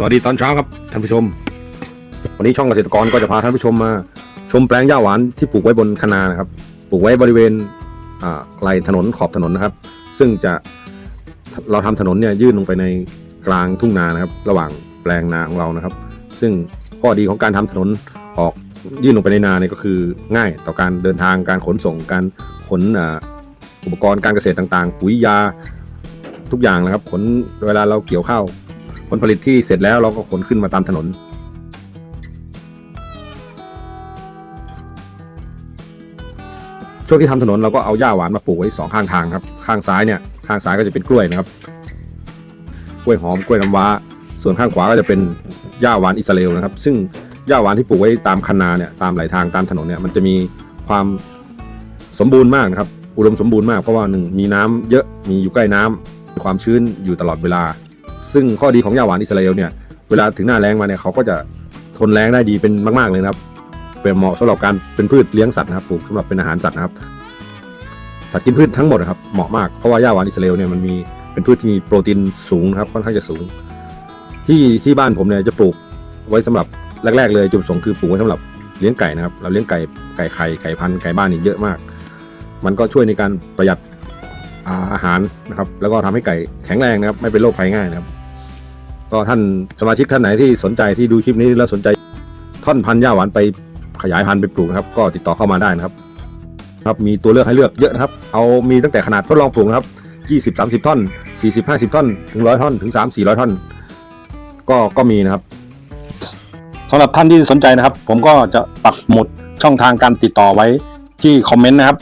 สวัสดีตอนเช้าครับท่านผู้ชม วันนี้ช่องเกษตรกรก็จะพาท่านผู้ชมมา ชมแปลงหญ้าหวานที่ปลูกไว้บนคะนานะครับ ปลูกไว้บริเวณอ่าไหลถนนขอบถนนนะครับ ซึ่งจะเราทำถนนเนี่ยยื่นลงไปในกลางทุ่งนานะครับ ระหว่างแปลงนาของเรานะครับ ซึ่งข้อดีของการทำถนนออกยื่นลงไปในนาเนี่ยก็คือง่ายต่อการเดินทางการขนส่งการขนอุปกรณ์การเกษตรต่างๆ ปุ๋ยยาทุกอย่างนะครับ ขนเวลาเราเกี่ยวข้าว ผลผลิตที่เสร็จแล้วเราก็ขนขึ้นมาตามถนน ช่วงที่ทำถนนเราก็เอาหญ้าหวานมาปลูกไว้สองข้างทางครับ ข้างซ้ายเนี่ยข้างซ้ายก็จะเป็นกล้วยนะครับ กล้วยหอมกล้วยน้ำว้า ส่วนข้างขวาก็จะเป็นหญ้าหวานอิสราเอลนะครับ ซึ่งหญ้าหวานที่ปลูกไว้ตามคันนาเนี่ยตามไหลทางตามถนนเนี่ยมันจะมีความสมบูรณ์มากนะครับ อุดมสมบูรณ์มากเพราะว่าหนึ่งมีน้ำเยอะมีอยู่ใกล้น้ำมีความชื้นอยู่ตลอดเวลา ซึ่งข้อดีของหญ้าหวานอิสราเอลเนี่ยเวลาถึงหน้าแล้งมาเนี่ยเขาก็จะทนแล้งได้ดีเป็นมากๆเลยนะครับ เป็นเหมาะสำหรับการเป็นพืชเลี้ยงสัตว์นะครับปลูกสำหรับเป็นอาหารสัตว์นะครับ สัตว์กินพืชทั้งหมดนะครับเหมาะมากเพราะว่าหญ้าหวานอิสราเอลเนี่ยมันมีเป็นพืชที่มีโปรตีนสูงครับค่อนข้างจะสูง ที่ที่บ้านผมเนี่ยจะปลูกไว้สำหรับแรกๆเลยจุดประสงค์คือปลูกไว้สำหรับเลี้ยงไก่นะครับ เราเลี้ยงไก่ไก่ไข่ไก่พันธุ์ไก่บ้านนี่เยอะมาก มันก็ช่วยในการประหยัดอาหารนะครับ แล้วก็ทำให้ไก่แข็งแรงนะครับ ไม่เป็นโรคภัยง่ายนะครับ ก็ท่านสมาชิกท่านไหนที่สนใจที่ดูคลิปนี้แล้วสนใจท่อนพันธุ์หญ้าหวานไปขยายพันธุ์ไปปลูกนะครับ ก็ติดต่อเข้ามาได้นะครับ ครับมีตัวเลือกให้เลือกเยอะนะครับ เอามีตั้งแต่ขนาดทดลองปลูกนะครับ20 30ท่อน40 50ท่อนถึง100ท่อนถึง 3 400ท่อนก็ก็มีนะครับสำหรับท่านที่สนใจนะครับ ผมก็จะปักหมุดช่องทางการติดต่อไว้ที่คอมเมนต์นะครับ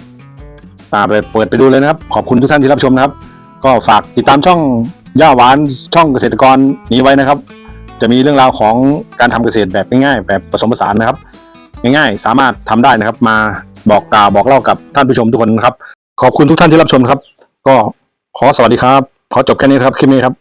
อ่าไปเปิดไปดูเลยนะครับ ขอบคุณทุกท่านที่รับชมนะครับ ก็ฝากติดตามช่อง ย่าหวานช่องเกษตรกรนี้ไว้นะครับ จะมีเรื่องราวของการทำเกษตรแบบง่ายๆ แบบผสมผสานนะครับ ง่ายๆ สามารถทำได้นะครับ มาบอกกล่าวบอกเล่ากับท่านผู้ชมทุกคนนะครับ ขอบคุณทุกท่านที่รับชมครับ ก็ขอสวัสดีครับ ขอจบแค่นี้ครับคลิปนี้ครับ